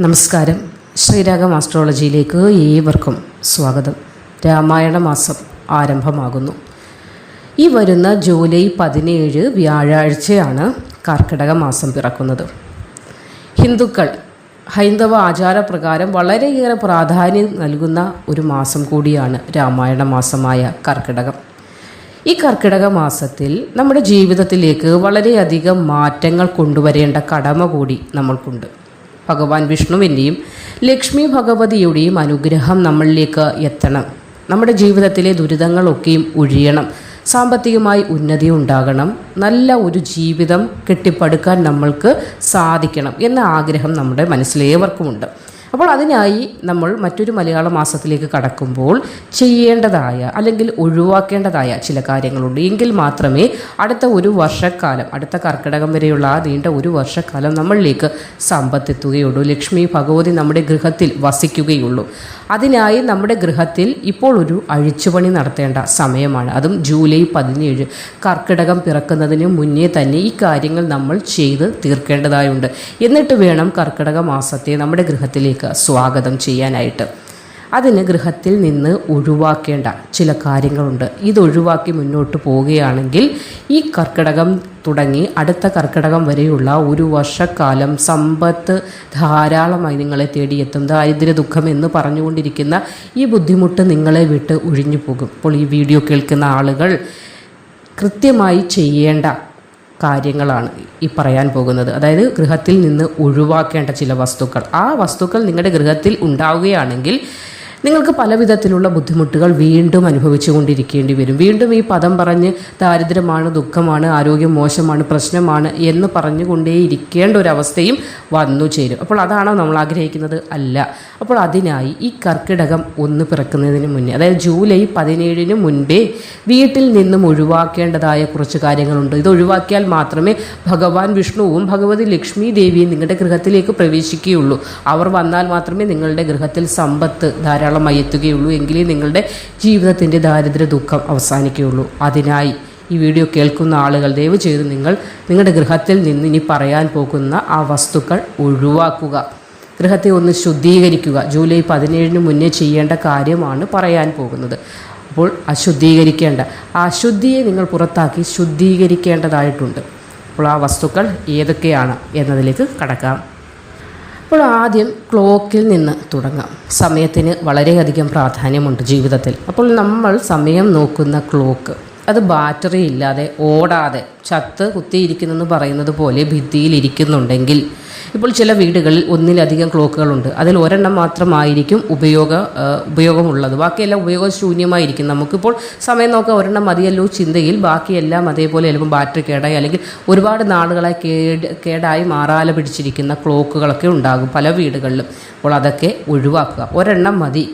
നമസ്കാരം. ശ്രീരാഗം ആസ്ട്രോളജിയിലേക്ക് ഏവർക്കും സ്വാഗതം. രാമായണ മാസം ആരംഭമാകുന്നു. ഈ വരുന്ന ജൂലൈ പതിനേഴ് വ്യാഴാഴ്ചയാണ് കർക്കിടക മാസം പിറക്കുന്നത്. ഹിന്ദുക്കൾ ഹൈന്ദവ ആചാരപ്രകാരം വളരെയേറെ പ്രാധാന്യം നൽകുന്ന ഒരു മാസം കൂടിയാണ് രാമായണ മാസമായ കർക്കിടകം. ഈ കർക്കിടക മാസത്തിൽ നമ്മുടെ ജീവിതത്തിലേക്ക് വളരെയധികം മാറ്റങ്ങൾ കൊണ്ടുവരേണ്ട കടമ കൂടി നമ്മൾക്കുണ്ട്. ഭഗവാൻ വിഷ്ണുവിന്റെയും ലക്ഷ്മി ഭഗവതിയുടെയും അനുഗ്രഹം നമ്മളിലേക്ക് എത്തണം. നമ്മുടെ ജീവിതത്തിലെ ദുരിതങ്ങളൊക്കെയും ഒഴിയണം. സാമ്പത്തികമായി ഉന്നതി ഉണ്ടാകണം. നല്ല ഒരു ജീവിതം കെട്ടിപ്പടുക്കാൻ നമ്മൾക്ക് സാധിക്കണം എന്ന ആഗ്രഹം നമ്മുടെ മനസ്സിലേവർക്കുമുണ്ട്. അപ്പോൾ അതിനായി നമ്മൾ മറ്റൊരു മലയാള മാസത്തിലേക്ക് കടക്കുമ്പോൾ ചെയ്യേണ്ടതായ അല്ലെങ്കിൽ ഒഴിവാക്കേണ്ടതായ ചില കാര്യങ്ങളുണ്ട്. എങ്കിൽ മാത്രമേ അടുത്ത ഒരു വർഷക്കാലം അടുത്ത കർക്കിടകം വരെയുള്ള ആ നീണ്ട ഒരു വർഷക്കാലം നമ്മളിലേക്ക് സമ്പത്തെത്തുകയുള്ളൂ. ലക്ഷ്മി ഭഗവതി നമ്മുടെ ഗൃഹത്തിൽ വസിക്കുകയുള്ളൂ. അതിനായി നമ്മുടെ ഗൃഹത്തിൽ ഇപ്പോൾ ഒരു അഴിച്ചുപണി നടത്തേണ്ട സമയമാണ്. അതും ജൂലൈ പതിനേഴ്. കർക്കിടകം പിറക്കുന്നതിന് മുന്നേ തന്നെ ഈ കാര്യങ്ങൾ നമ്മൾ ചെയ്ത് തീർക്കേണ്ടതായുണ്ട്. എന്നിട്ട് വേണം കർക്കിടക മാസത്തെ നമ്മുടെ ഗൃഹത്തിലേക്ക് സ്വാഗതം ചെയ്യാനായിട്ട്. അതിന് ഗൃഹത്തിൽ നിന്ന് ഒഴിവാക്കേണ്ട ചില കാര്യങ്ങളുണ്ട്. ഇതൊഴിവാക്കി മുന്നോട്ട് പോവുകയാണെങ്കിൽ ഈ കർക്കിടകം തുടങ്ങി അടുത്ത കർക്കിടകം വരെയുള്ള ഒരു വർഷക്കാലം സമ്പത്ത് ധാരാളമായി നിങ്ങളെ തേടിയെത്തും. ദാരിദ്ര്യ ദുഃഖം എന്ന് പറഞ്ഞുകൊണ്ടിരിക്കുന്ന ഈ ബുദ്ധിമുട്ട് നിങ്ങളെ വിട്ട് ഒഴിഞ്ഞു പോകും. അപ്പോൾ ഈ വീഡിയോ കേൾക്കുന്ന ആളുകൾ കൃത്യമായി ചെയ്യേണ്ട കാര്യങ്ങളാണ് ഈ പറയാൻ പോകുന്നത്. അതായത് ഗൃഹത്തിൽ നിന്ന് ഒഴിവാക്കേണ്ട ചില വസ്തുക്കൾ. ആ വസ്തുക്കൾ നിങ്ങളുടെ ഗൃഹത്തിൽ ഉണ്ടാവുകയാണെങ്കിൽ നിങ്ങൾക്ക് പല വിധത്തിലുള്ള ബുദ്ധിമുട്ടുകൾ വീണ്ടും അനുഭവിച്ചു കൊണ്ടിരിക്കേണ്ടി വരും. വീണ്ടും ഈ പദം പറഞ്ഞ് ദാരിദ്ര്യമാണ് ദുഃഖമാണ് ആരോഗ്യം മോശമാണ് പ്രശ്നമാണ് എന്ന് പറഞ്ഞുകൊണ്ടേ ഇരിക്കേണ്ട ഒരു അവസ്ഥയും വന്നു ചേരും. അപ്പോൾ അതാണോ നമ്മൾ ആഗ്രഹിക്കുന്നത്? അല്ല. അപ്പോൾ അതിനായി ഈ കർക്കിടകം ഒന്ന് പിറക്കുന്നതിന് മുന്നേ അതായത് ജൂലൈ പതിനേഴിന് മുൻപേ വീട്ടിൽ നിന്നും ഒഴിവാക്കേണ്ടതായ കുറച്ച് കാര്യങ്ങളുണ്ട്. ഇത് ഒഴിവാക്കിയാൽ മാത്രമേ ഭഗവാൻ വിഷ്ണുവും ഭഗവതി ലക്ഷ്മി ദേവിയും നിങ്ങളുടെ ഗൃഹത്തിലേക്ക് പ്രവേശിക്കുകയുള്ളൂ. അവർ വന്നാൽ മാത്രമേ നിങ്ങളുടെ ഗൃഹത്തിൽ സമ്പത്ത് ധാരാളമായി എത്തുകയുള്ളൂ എങ്കിലേ നിങ്ങളുടെ ജീവിതത്തിന്റെ ദാരിദ്ര്യ ദുഃഖം അവസാനിക്കുകയുള്ളൂ. അതിനായി ഈ വീഡിയോ കേൾക്കുന്ന ആളുകൾ ദയവ് ചെയ്ത് നിങ്ങൾ നിങ്ങളുടെ ഗൃഹത്തിൽ നിന്ന് ഇനി പറയാൻ പോകുന്ന ആ വസ്തുക്കൾ ഒഴിവാക്കുക. ഗൃഹത്തെ ഒന്ന് ശുദ്ധീകരിക്കുക. ജൂലൈ പതിനേഴിന് മുന്നേ ചെയ്യേണ്ട കാര്യമാണ് പറയാൻ പോകുന്നത്. അപ്പോൾ അശുദ്ധീകരിക്കേണ്ട. ആ അശുദ്ധിയെ നിങ്ങൾ പുറത്താക്കി ശുദ്ധീകരിക്കേണ്ടതായിട്ടുണ്ട്. അപ്പോൾ ആ വസ്തുക്കൾ ഏതൊക്കെയാണ് എന്നതിലേക്ക് കടക്കാം. അപ്പോൾ ആദ്യം ക്ലോക്കിൽ നിന്ന് തുടങ്ങാം. സമയത്തിന് വളരെയധികം പ്രാധാന്യമുണ്ട് ജീവിതത്തിൽ. അപ്പോൾ നമ്മൾ സമയം നോക്കുന്ന ക്ലോക്ക്. അത് ബാറ്ററി ഇല്ലാതെ ഓടാതെ ചത്ത് കുത്തിയിരിക്കുന്നെന്ന് പറയുന്നത് പോലെ ഭിത്തിയിലിരിക്കുന്നുണ്ടെങ്കിൽ. ഇപ്പോൾ ചില വീടുകളിൽ ഒന്നിലധികം ക്ലോക്കുകളുണ്ട്. അതിൽ ഒരെണ്ണം മാത്രമായിരിക്കും ഉപയോഗ ഉപയോഗമുള്ളത്. ബാക്കിയെല്ലാം ഉപയോഗശൂന്യമായിരിക്കും. നമുക്കിപ്പോൾ സമയം നോക്കാൻ ഒരെണ്ണം മതിയല്ലോ ചിന്തയിൽ. ബാക്കിയെല്ലാം അതേപോലെ ചിലപ്പോൾ ബാറ്ററി കേടായി അല്ലെങ്കിൽ ഒരുപാട് നാളുകളായി കേട് കേടായി മാറാല പിടിച്ചിരിക്കുന്ന ക്ലോക്കുകളൊക്കെ ഉണ്ടാകും പല വീടുകളിലും. അപ്പോൾ അതൊക്കെ ഒഴിവാക്കുക. ഒരെണ്ണം മതി.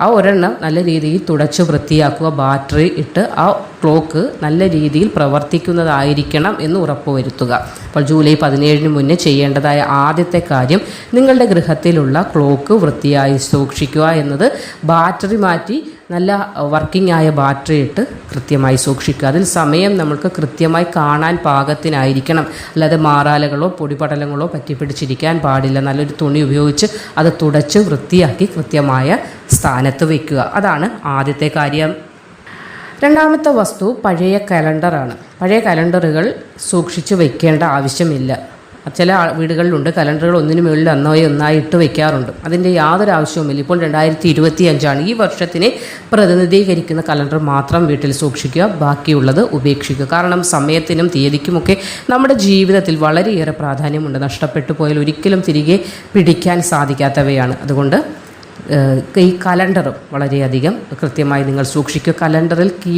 ആ ഒരെണ്ണം നല്ല രീതിയിൽ തുടച്ച് വൃത്തിയാക്കുക ബാറ്ററി ഇട്ട് ആ ക്ലോക്ക് നല്ല രീതിയിൽ പ്രവർത്തിക്കുന്നതായിരിക്കണം എന്ന് ഉറപ്പുവരുത്തുക. അപ്പോൾ ജൂലൈ പതിനേഴിന് മുന്നേ ചെയ്യേണ്ടതായ ആദ്യത്തെ കാര്യം നിങ്ങളുടെ ഗൃഹത്തിലുള്ള ക്ലോക്ക് വൃത്തിയായി സൂക്ഷിക്കുക എന്നത്. ബാറ്ററി മാറ്റി നല്ല വർക്കിംഗ് ആയ ബാറ്ററി ഇട്ട് കൃത്യമായി സൂക്ഷിക്കുക. അതിൽ സമയം നമ്മൾക്ക് കൃത്യമായി കാണാൻ പാകത്തിനായിരിക്കണം. അല്ലാതെ മാറാലകളോ പൊടിപടലങ്ങളോ പറ്റിപ്പിടിച്ചിരിക്കാൻ പാടില്ല. നല്ലൊരു തുണി ഉപയോഗിച്ച് അത് തുടച്ച് വൃത്തിയാക്കി കൃത്യമായ സ്ഥാനത്ത് വയ്ക്കുക അതാണ് ആദ്യത്തെ കാര്യം. രണ്ടാമത്തെ വസ്തു പഴയ കലണ്ടറാണ് പഴയ കലണ്ടറുകൾ സൂക്ഷിച്ച് വയ്ക്കേണ്ട ആവശ്യമില്ല. ചില വീടുകളിലുണ്ട്. കലണ്ടറുകൾ ഒന്നിനു മുകളിൽ അന്നായി ഒന്നായി ഇട്ട് വെക്കാറുണ്ട്. അതിന്റെ യാതൊരു ആവശ്യവുമില്ല. ഇപ്പോൾ രണ്ടായിരത്തി ഇരുപത്തി അഞ്ചാണ് ഈ വർഷത്തിനെ പ്രതിനിധീകരിക്കുന്ന കലണ്ടർ മാത്രം വീട്ടിൽ സൂക്ഷിക്കുക ബാക്കിയുള്ളത് ഉപേക്ഷിക്കുക. കാരണം സമയത്തിനും തീയതിക്കുമൊക്കെ നമ്മുടെ ജീവിതത്തിൽ വളരെയേറെ പ്രാധാന്യമുണ്ട്. നഷ്ടപ്പെട്ടു പോയാൽ ഒരിക്കലും തിരികെ പിടിക്കാൻ സാധിക്കാത്തവയാണ്. അതുകൊണ്ട് ഈ കലണ്ടറും വളരെയധികം കൃത്യമായി നിങ്ങൾ സൂക്ഷിക്കുക. കലണ്ടറിൽ കീ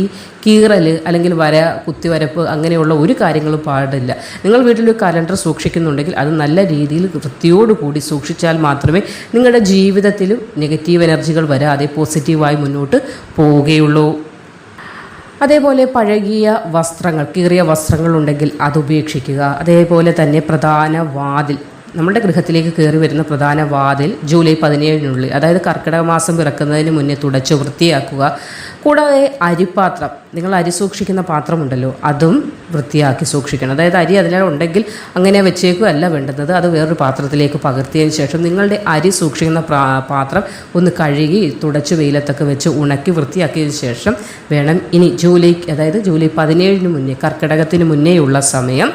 ഈ കീറൽ അല്ലെങ്കിൽ വര കുത്തിവരപ്പ് അങ്ങനെയുള്ള ഒരു കാര്യങ്ങളും പാടില്ല. നിങ്ങൾ വീട്ടിലൊരു കലണ്ടർ സൂക്ഷിക്കുന്നുണ്ടെങ്കിൽ അത് നല്ല രീതിയിൽ വൃത്തിയോടുകൂടി സൂക്ഷിച്ചാൽ മാത്രമേ നിങ്ങളുടെ ജീവിതത്തിലും നെഗറ്റീവ് എനർജികൾ വരാതെ പോസിറ്റീവായി മുന്നോട്ട് പോവുകയുള്ളൂ. അതേപോലെ പഴകിയ വസ്ത്രങ്ങൾ കീറിയ വസ്ത്രങ്ങൾ ഉണ്ടെങ്കിൽ അത് ഉപേക്ഷിക്കുക. അതേപോലെ തന്നെ പ്രധാന വാതിൽ നമ്മുടെ ഗൃഹത്തിലേക്ക് കയറി വരുന്ന പ്രധാന വാതിൽ ജൂലൈ പതിനേഴിനുള്ളിൽ അതായത് കർക്കിടക മാസം പിറക്കുന്നതിന് മുന്നേ തുടച്ച് വൃത്തിയാക്കുക. കൂടാതെ അരിപ്പാത്രം നിങ്ങൾ അരി സൂക്ഷിക്കുന്ന പാത്രമുണ്ടല്ലോ അതും വൃത്തിയാക്കി സൂക്ഷിക്കണം. അതായത് അരി അതിനാൽ അതിലുണ്ടെങ്കിൽ അങ്ങനെ വെച്ചേക്കും അല്ല വേണ്ടുന്നത് അത് വേറൊരു പാത്രത്തിലേക്ക് പകർത്തിയതിന് ശേഷം നിങ്ങളുടെ അരി സൂക്ഷിക്കുന്ന പാത്രം ഒന്ന് കഴുകി തുടച്ച് വെയിലത്തൊക്കെ വെച്ച് ഉണക്കി വൃത്തിയാക്കിയതിന് ശേഷം വേണം ഇനി ജൂലൈ അതായത് ജൂലൈ പതിനേഴിന് മുന്നേ കർക്കിടകത്തിന് മുന്നേയുള്ള സമയം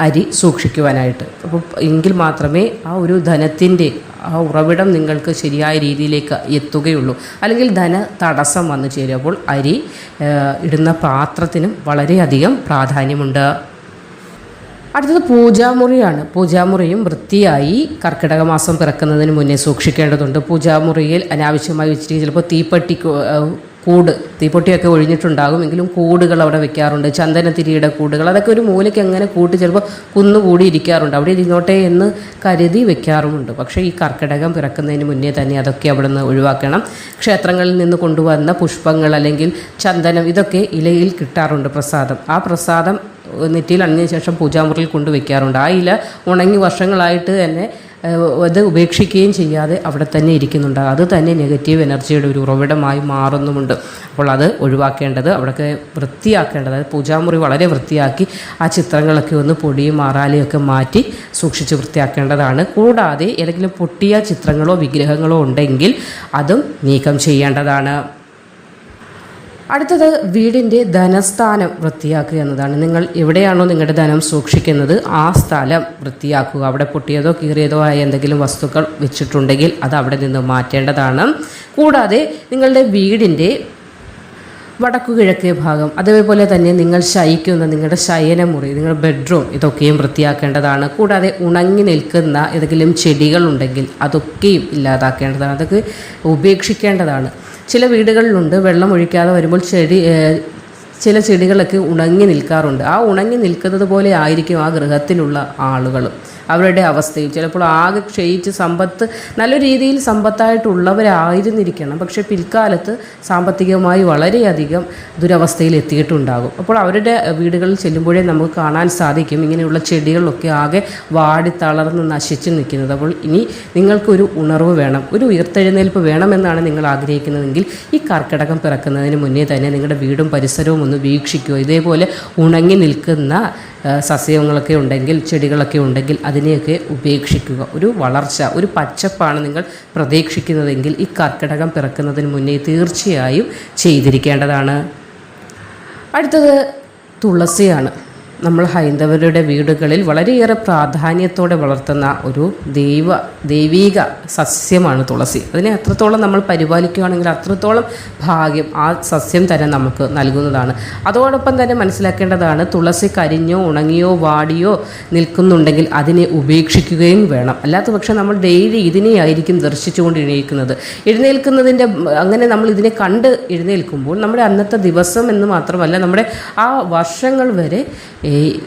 അരി സൂക്ഷിക്കുവാനായിട്ട്. അപ്പോൾ എങ്കിൽ മാത്രമേ ആ ഒരു ധനത്തിന്റെ ആ ഉറവിടം നിങ്ങൾക്ക് ശരിയായ രീതിയിലേക്ക് എത്തുകയുള്ളൂ. അല്ലെങ്കിൽ ധന തടസ്സം വന്നു ചേരും. അപ്പോൾ അരി ഇടുന്ന പാത്രത്തിനും വളരെയധികം പ്രാധാന്യമുണ്ട്. അടുത്തത് പൂജാമുറിയാണ്. പൂജാമുറിയും വൃത്തിയായി കർക്കിടക മാസം പിറക്കുന്നതിന് മുന്നേ സൂക്ഷിക്കേണ്ടതുണ്ട്. പൂജാമുറിയിൽ അനാവശ്യമായി വെച്ചിട്ട് ചിലപ്പോൾ തീപ്പെട്ടി കൂട് തീപ്പൊട്ടിയൊക്കെ ഒഴിഞ്ഞിട്ടുണ്ടാകും. എങ്കിലും കൂടുകൾ അവിടെ വെക്കാറുണ്ട്. ചന്ദനത്തിരിയുടെ കൂടുകൾ അതൊക്കെ ഒരു മൂലയ്ക്ക് അങ്ങനെ കൂട്ടി ചിലപ്പോൾ കുന്നുകൂടി ഇരിക്കാറുണ്ട്. അവിടെ ഇരുന്നോട്ടെ എന്ന് കരുതി വെക്കാറുമുണ്ട്. പക്ഷേ ഈ കർക്കിടകം പിറക്കുന്നതിന് മുന്നേ തന്നെ അതൊക്കെ അവിടെ നിന്ന് ഒഴിവാക്കണം. ക്ഷേത്രങ്ങളിൽ നിന്ന് കൊണ്ടുവന്ന പുഷ്പങ്ങൾ അല്ലെങ്കിൽ ചന്ദനം ഇതൊക്കെ ഇലയിൽ കിട്ടാറുണ്ട് പ്രസാദം. ആ പ്രസാദം നെറ്റിയിൽ അണിഞ്ഞ ശേഷം പൂജാമുറിയിൽ കൊണ്ടുവയ്ക്കാറുണ്ട്. ആ ഇല ഉണങ്ങി വർഷങ്ങളായിട്ട് തന്നെ അത് ഉപേക്ഷിക്കുകയും ചെയ്യാതെ അവിടെ തന്നെ ഇരിക്കുന്നുണ്ട്. അത് തന്നെ നെഗറ്റീവ് എനർജിയുടെ ഒരു ഉറവിടമായി മാറുന്നുമുണ്ട്. അപ്പോൾ അത് ഒഴിവാക്കേണ്ടത് അവിടെയൊക്കെ വൃത്തിയാക്കേണ്ടത് അതായത് പൂജാമുറി വളരെ വൃത്തിയാക്കി ആ ചിത്രങ്ങളൊക്കെ ഒന്ന് പൊടിയും മാറാലിയും ഒക്കെ മാറ്റി സൂക്ഷിച്ച് വൃത്തിയാക്കേണ്ടതാണ്. കൂടാതെ ഏതെങ്കിലും പൊട്ടിയ ചിത്രങ്ങളോ വിഗ്രഹങ്ങളോ ഉണ്ടെങ്കിൽ അതും നീക്കം ചെയ്യേണ്ടതാണ്. അടുത്തത് വീടിന്റെ ധനസ്ഥാനം വൃത്തിയാക്കുക എന്നതാണ്. നിങ്ങൾ എവിടെയാണോ നിങ്ങളുടെ ധനം സൂക്ഷിക്കുന്നത് ആ സ്ഥലം വൃത്തിയാക്കുക. അവിടെ പൊട്ടിയതോ കീറിയതോ ആയ എന്തെങ്കിലും വസ്തുക്കൾ വെച്ചിട്ടുണ്ടെങ്കിൽ അത് അവിടെ നിന്ന് മാറ്റേണ്ടതാണ്. കൂടാതെ നിങ്ങളുടെ വീടിന്റെ വടക്കു കിഴക്കേ ഭാഗം അതേപോലെ തന്നെ നിങ്ങൾ ശയിക്കുന്ന നിങ്ങളുടെ ശയനമുറി നിങ്ങളുടെ ബെഡ്റൂം ഇതൊക്കെയും വൃത്തിയാക്കേണ്ടതാണ്. കൂടാതെ ഉണങ്ങി നിൽക്കുന്ന ഏതെങ്കിലും ചെടികളുണ്ടെങ്കിൽ അതൊക്കെയും ഇല്ലാതാക്കേണ്ടതാണ്. അതൊക്കെ ഉപേക്ഷിക്കേണ്ടതാണ്. ചില വീടുകളിലുണ്ട് വെള്ളം ഒഴിക്കാതെ വരുമ്പോൾ ചെടി ചില ചെടികളൊക്കെ ഉണങ്ങി നിൽക്കാറുണ്ട്. ആ ഉണങ്ങി നിൽക്കുന്നത് പോലെ ആയിരിക്കും ആ ഗൃഹത്തിലുള്ള ആളുകളും. അവരുടെ അവസ്ഥയിൽ ചിലപ്പോൾ ആകെ ക്ഷയിച്ച് സമ്പത്ത് നല്ല രീതിയിൽ സമ്പത്തായിട്ടുള്ളവരായിരുന്നിരിക്കണം. പക്ഷേ പിൽക്കാലത്ത് സാമ്പത്തികമായി വളരെയധികം ദുരവസ്ഥയിൽ എത്തിയിട്ടുണ്ടാകും. അപ്പോൾ അവരുടെ വീടുകളിൽ ചെല്ലുമ്പോഴേ നമുക്ക് കാണാൻ സാധിക്കും ഇങ്ങനെയുള്ള ചെടികളൊക്കെ ആകെ വാടി തളർന്ന് നശിച്ച് നിൽക്കുന്നത്. അപ്പോൾ ഇനി നിങ്ങൾക്കൊരു ഉണർവ് വേണം ഒരു ഉയർത്തെഴുന്നേൽപ്പ് വേണമെന്നാണ് നിങ്ങൾ ആഗ്രഹിക്കുന്നതെങ്കിൽ ഈ കർക്കിടകം പിറക്കുന്നതിന് മുന്നേ തന്നെ നിങ്ങളുടെ വീടും പരിസരവും ഒന്ന് വീക്ഷിക്കുക. ഇതേപോലെ ഉണങ്ങി നിൽക്കുന്ന സസ്യങ്ങളൊക്കെ ഉണ്ടെങ്കിൽ ചെടികളൊക്കെ ഉണ്ടെങ്കിൽ അതിനെയൊക്കെ ഉപേക്ഷിക്കുക. ഒരു വളർച്ച ഒരു പച്ചപ്പാണ് നിങ്ങൾ പ്രതീക്ഷിക്കുന്നതെങ്കിൽ ഈ കർക്കിടകം പിറക്കുന്നതിന് മുന്നേ തീർച്ചയായും ചെയ്തിരിക്കേണ്ടതാണ്. അടുത്തത് തുളസിയാണ്. നമ്മൾ ഹൈന്ദവരുടെ വീടുകളിൽ വളരെയേറെ പ്രാധാന്യത്തോടെ വളർത്തുന്ന ഒരു ദൈവ ദൈവീക സസ്യമാണ് തുളസി. അതിനെ എത്രത്തോളം നമ്മൾ പരിപാലിക്കുകയാണെങ്കിൽ അത്രത്തോളം ഭാഗ്യം ആ സസ്യം തന്നെ നമുക്ക് നൽകുന്നതാണ്. അതോടൊപ്പം തന്നെ മനസ്സിലാക്കേണ്ടതാണ് തുളസി കരിഞ്ഞോ ഉണങ്ങിയോ വാടിയോ നിൽക്കുന്നുണ്ടെങ്കിൽ അതിനെ ഉപേക്ഷിക്കുകയും വേണം. അല്ലാത്ത പക്ഷേ നമ്മൾ ഡെയിലി ഇതിനെയായിരിക്കും ദർശിച്ചുകൊണ്ട് എഴുന്നേൽക്കുന്നത് എഴുന്നേൽക്കുന്നതിന്റെ അങ്ങനെ നമ്മൾ ഇതിനെ കണ്ട് എഴുന്നേൽക്കുമ്പോൾ നമ്മുടെ അന്നത്തെ ദിവസം എന്ന് മാത്രമല്ല നമ്മുടെ ആ വർഷങ്ങൾ വരെ ഈ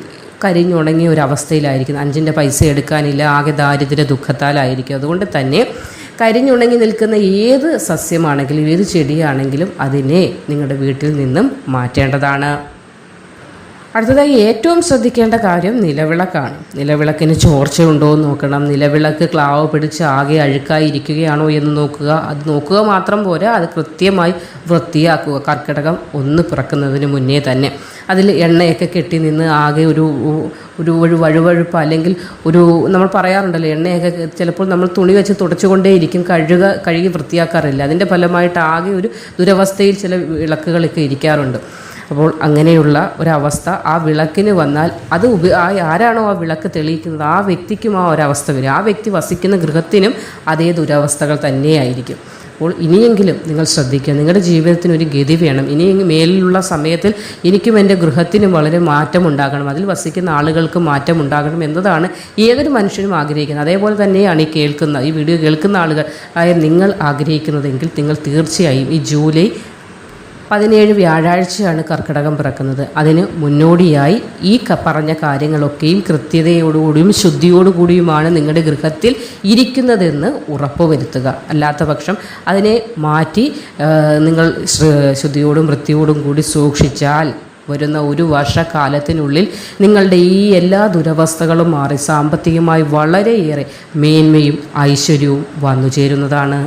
കരിഞ്ഞുണങ്ങിയ ഒരു അവസ്ഥയിലായിരിക്കും അഞ്ചിന്റെ പൈസ എടുക്കാനില്ല ആകെ ദാരിദ്ര്യ ദുഃഖത്താലായിരിക്കും. അതുകൊണ്ട് തന്നെ കരിഞ്ഞുണങ്ങി നിൽക്കുന്ന ഏത് സസ്യമാണെങ്കിലും ഏത് ചെടിയാണെങ്കിലും അതിനെ നിങ്ങളുടെ വീട്ടിൽ നിന്നും മാറ്റേണ്ടതാണ്. അടുത്തതായി ഏറ്റവും ശ്രദ്ധിക്കേണ്ട കാര്യം നിലവിളക്കാണ്. നിലവിളക്കിന് ചോർച്ചയുണ്ടോ എന്ന് നോക്കണം. നിലവിളക്ക് ക്ലാവ് പിടിച്ച് ആകെ അഴുക്കായി ഇരിക്കുകയാണോ എന്ന് നോക്കുക. അത് നോക്കുക മാത്രം പോരാ അത് കൃത്യമായി വൃത്തിയാക്കുക. കർക്കിടകം ഒന്ന് പിറക്കുന്നതിന് മുന്നേ തന്നെ. അതിൽ എണ്ണയൊക്കെ കെട്ടി നിന്ന് ആകെ ഒരു ഒരു ഒരു വഴുവഴുപ്പ് അല്ലെങ്കിൽ ഒരു നമ്മൾ പറയാറുണ്ടല്ലോ എണ്ണയൊക്കെ ചിലപ്പോൾ നമ്മൾ തുണി വെച്ച് തുടച്ചുകൊണ്ടേയിരിക്കും. കഴുക കഴുകി വൃത്തിയാക്കാറില്ല. അതിന്റെ ഫലമായിട്ട് ആകെ ഒരു ദുരവസ്ഥയിൽ ചില വിളക്കുകളൊക്കെ ഇരിക്കാറുണ്ട്. അപ്പോൾ അങ്ങനെയുള്ള ഒരവസ്ഥ ആ വിളക്കിന് വന്നാൽ അത് ഉപ ആരാണോ ആ വിളക്ക് തെളിയിക്കുന്നത്? ആ വ്യക്തിക്കും ആ ഒരവസ്ഥ വരും. ആ വ്യക്തി വസിക്കുന്ന ഗൃഹത്തിനും അതേ ദുരവസ്ഥകൾ തന്നെയായിരിക്കും. അപ്പോൾ ഇനിയെങ്കിലും നിങ്ങൾ ശ്രദ്ധിക്കുക. നിങ്ങളുടെ ജീവിതത്തിന് ഒരു ഗതി വേണം. ഇനി മേലിലുള്ള സമയത്തിൽ എനിക്കും എന്റെ ഗൃഹത്തിനും വളരെ മാറ്റം ഉണ്ടാകണം അതിൽ വസിക്കുന്ന ആളുകൾക്ക് മാറ്റം ഉണ്ടാകണം എന്നതാണ് ഏതൊരു മനുഷ്യനും ആഗ്രഹിക്കുന്നത്. അതേപോലെ തന്നെയാണ് ഈ കേൾക്കുന്ന ഈ വീഡിയോ കേൾക്കുന്ന ആളുകൾ. ആയ നിങ്ങൾ ആഗ്രഹിക്കുന്നതെങ്കിൽ നിങ്ങൾ തീർച്ചയായും ഈ ജൂലൈ പതിനേഴ് വ്യാഴാഴ്ചയാണ് കർക്കിടകം പിറക്കുന്നത്. അതിന് മുന്നോടിയായി ഈ പറഞ്ഞ കാര്യങ്ങളൊക്കെയും കൃത്യതയോടുകൂടിയും ശുദ്ധിയോടുകൂടിയുമാണ് നിങ്ങളുടെ ഗൃഹത്തിൽ ഇരിക്കുന്നതെന്ന് ഉറപ്പുവരുത്തുക. അല്ലാത്ത പക്ഷം അതിനെ മാറ്റി നിങ്ങൾ ശുദ്ധിയോടും വൃത്തിയോടും കൂടി സൂക്ഷിച്ചാൽ വരുന്ന ഒരു വർഷക്കാലത്തിനുള്ളിൽ നിങ്ങളുടെ ഈ എല്ലാ ദുരവസ്ഥകളും മാറി സാമ്പത്തികമായി വളരെയേറെ മേന്മയും ഐശ്വര്യവും വന്നു ചേരുന്നതാണ്